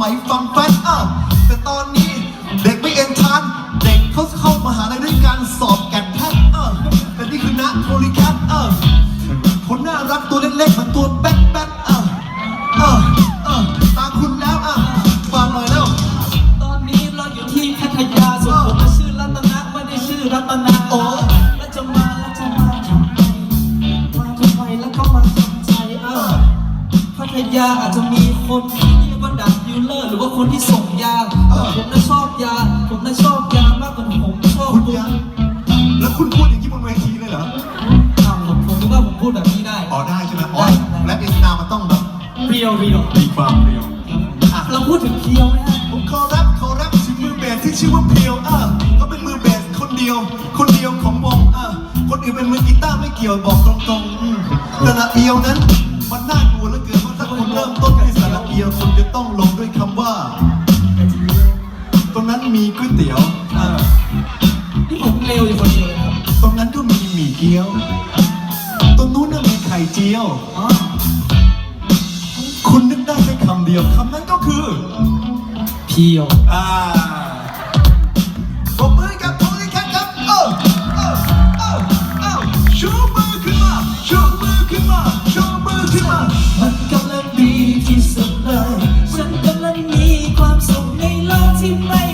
มัยฟังแฟนอะแต่ตอนนี้เด็กไม่เอ็นทาน เด็กเขาเข้ามหาลัยด้วยการสอบแกดแพทเออแต่นี่คือนะโพลิแคทเออคนน่ารักตัวเล็กๆเหมือนตัวแบ๊ดแบ๊เออเออเออตาคุณแล้วอ่ฟังหน่อยแล้วตอนนี้เราอยู่ที่พัทยาส่วนผมน่ชื่อรัตนะไม่ได้ชื่อรัตนาโอ้แล้จะมาแล้จะมาทาทำไมแล้วก็มาทำใจพัทยาอาจจะมีคนที่ ดักยูเลอร์หรือว่าคนที่ส่งยาแต่ผมน่ะชอบยา ผมน่ะชอบยามากกว่าผมชอบคุณบุญยังแล้วคุณพูดอย่างนี้บนเวทีเลยเหรออ้าวผมผมคิดว่าผมพูดแบบนี้ได้ อ๋อได้ใช่ไหมอ๋อและอินนามันต้องแบบเรียวเรียวมีความเรียวอะเราพูดถึงเพียวไหมฮะผมขอรับขอรับถึงมือเบสที่ชื่อว่าเพียวอะเขาเป็นมือเบสคนเดียว คนเดียวของวงอะคนอื่นเป็นมือกีตาร์ไม่เกี่ยวบอกตรงๆอืมแต่ละเอียวนั้น มันน่ากลัวเหลือเกินเพราะถ้าคุณเริ่มต้นด้วยสระเอียวคุณจะต้องลงด้วยคำว่า ตรงนั้นมีก๋วยเตี๋ยวอะนี่ผมเร็วอยู่คนเดียวเลยครับตรงนั้นก็มีหมี่เกี๊ยว ตรงนู้นน่ะมีไข่เจียว อ๋อคุณนึกได้แค่คำเดียวคำนั้นก็คือ เพียวอ่าปรบมือกับโทนี่แคทครับเออเออเออเออชูมือขึ้นมา ชูมือขึ้นมา ชู มีค